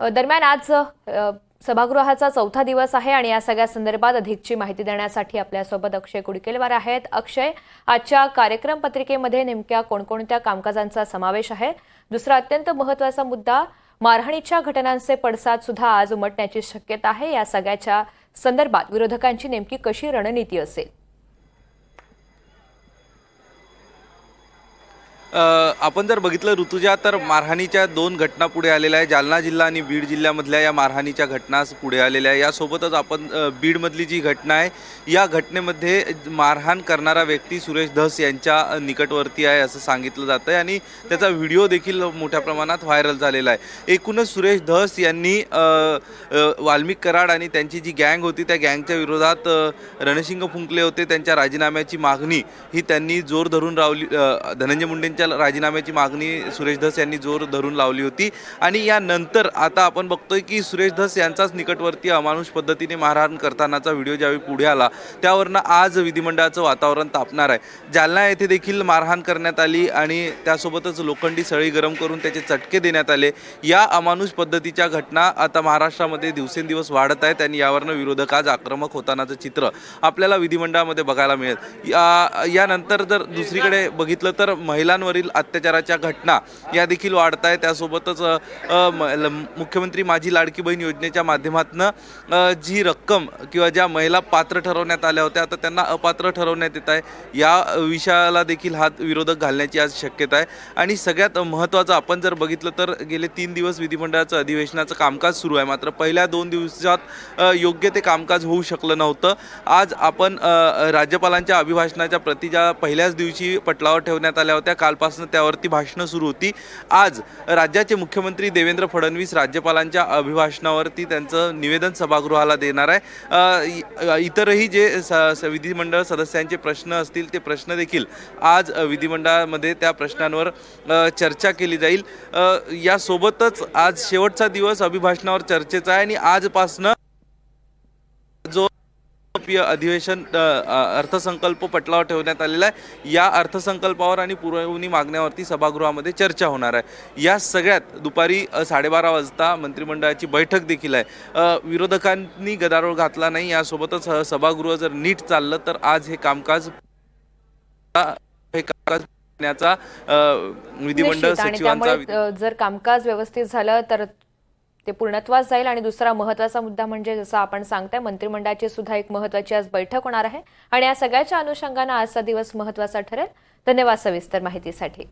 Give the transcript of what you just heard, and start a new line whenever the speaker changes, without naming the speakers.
दरम्यान आज सभागृहाचा चौथा दिवस आहे आणि या सगळ्या संदर्भात अधिकची माहिती देण्यासाठी आपल्यासोबत अक्षय कुडकेलवार आहेत. अक्षय आजच्या कार्यक्रम पत्रिकेमध्ये नेमक्या कोणकोणत्या कामकाजांचा समावेश आहे? दुसरा अत्यंत महत्त्वाचा मुद्दा मारहाणीच्या घटनांचे पडसाद सुद्धा आज उमटण्याची शक्यता आहे. या सगळ्याच्या संदर्भात विरोधकांची नेमकी कशी रणनीती असेल?
आपण जर बघितलं ऋतुजा तर मारहाणीच्या दोन घटना पुढे आलेल्या आहे जालना जिल्हा आणि बीड जिल्ह्यामधल्या या मारहाणीच्या घटना पुढे आलेल्या आहे यासोबतच आपण बीडमधली जी घटना आहे या घटनेमध्ये मारहाण करणारा व्यक्ती सुरेश धस यांच्या निकटवर्ती आहे असं सांगितलं जातं आहे आणि त्याचा व्हिडिओ देखील मोठ्या प्रमाणात व्हायरल झालेला आहे. एकूणच सुरेश धस यांनी वाल्मिक कराड आणि त्यांची जी गँग होती त्या गँगच्या विरोधात रणशिंग फुंकले होते. त्यांच्या राजीनाम्याची मागणी ही त्यांनी जोर धरून रावली धनंजय मुंडेंच्या राजीनाम्याची मागणी सुरेश धस यांनी जोर धरून लावली होती. आणि यानंतर आता आपण बघतोय की सुरेश धस यांचाच निकटवर्ती अमानुष पद्धतीने मारहाण करतानाचा व्हिडिओ ज्यावेळी पुढे आला त्यावरनं आज विधिमंडळाचं वातावरण तापणार आहे. जालना येथे देखील मारहाण करण्यात आली आणि त्यासोबतच लोखंडी सळी गरम करून त्याचे चटके देण्यात आले. या अमानुष पद्धतीच्या घटना आता महाराष्ट्रामध्ये दिवसेंदिवस वाढत आहेत आणि यावरनं विरोधक आज आक्रमक होतानाचं चित्र आपल्याला विधिमंडळामध्ये बघायला मिळेल. यानंतर जर दुसरीकडे बघितलं तर महिलांवरील अत्याचाराच्या घटना या देखील वाढत आहेत त्यासोबतच ल- मुख्यमंत्री माझी लाडकी बहीण योजनेच्या माध्यमातून जी रक्कम किंवा ज्या महिला पात्र ठरवण्यात आल्या होत्या आता त्यांना अपात्र ठरवण्यात येत आहे. या विषयाला देखील हात विरोधक घालण्याची आज शक्यता आहे. आणि सगळ्यात महत्त्वाचं आपण जर बघितलं तर गेले तीन दिवस विधिमंडळाचं अधिवेशनाचं कामकाज सुरू आहे. मात्र पहिल्या दोन दिवसात योग्य ते कामकाज होऊ शकलं नव्हतं. आज आपण राज्यपालांच्या अभिभाषणाच्या प्रति ज्या पहिल्याच दिवशी पटलावर ठेवण्यात आल्या होत्या. कालपासून त्यावरती भाषणं सुरू होती. आज राज्याचे मुख्यमंत्री देवेंद्र फडणवीस राज्यपालांच्या अभिभाषणावरती त्यांचं निवेदन सभागृहाला देणार आहे. इ- इतरही जे स स- विधिमंडळ सदस्यांचे प्रश्न असतील ते प्रश्न देखील आज विधिमंडळामध्ये त्या प्रश्नांवर चर्चा केली जाईल. यासोबतच आज शेवटचा दिवस अभिभाषणावर चर्चेचा आहे आणि आजपासनं लोकप्रिय अधिवेशन अर्थसंकल्प पटलावर ठेवण्यात आलेला आहे. या अर्थसंकल्पावर आणि पुरवणी मागण्यावरती सभागृहामध्ये चर्चा होणार आहे. या सगळ्यात दुपारी साडेबारा वाजता मंत्रिमंडळाची बैठक देखील आहे. विरोधकांनी गदारोळ घातला नाही. यासोबतच सभागृह जर नीट चाललं तर आज हे कामकाज हे कामकाज विधिमंडळ
जर कामकाज व्यवस्थित झालं तर ते पूर्णत्वास जाईल आणि दुसरा महत्त्वाचा मुद्दा म्हणजे जसं आपण सांगताय मंत्रिमंडळाची सुद्धा एक महत्वाची आज बैठक होणार आहे. आणि या सगळ्याच्या अनुषंगानं आजचा दिवस महत्त्वाचा ठरेल. धन्यवाद सविस्तर माहितीसाठी.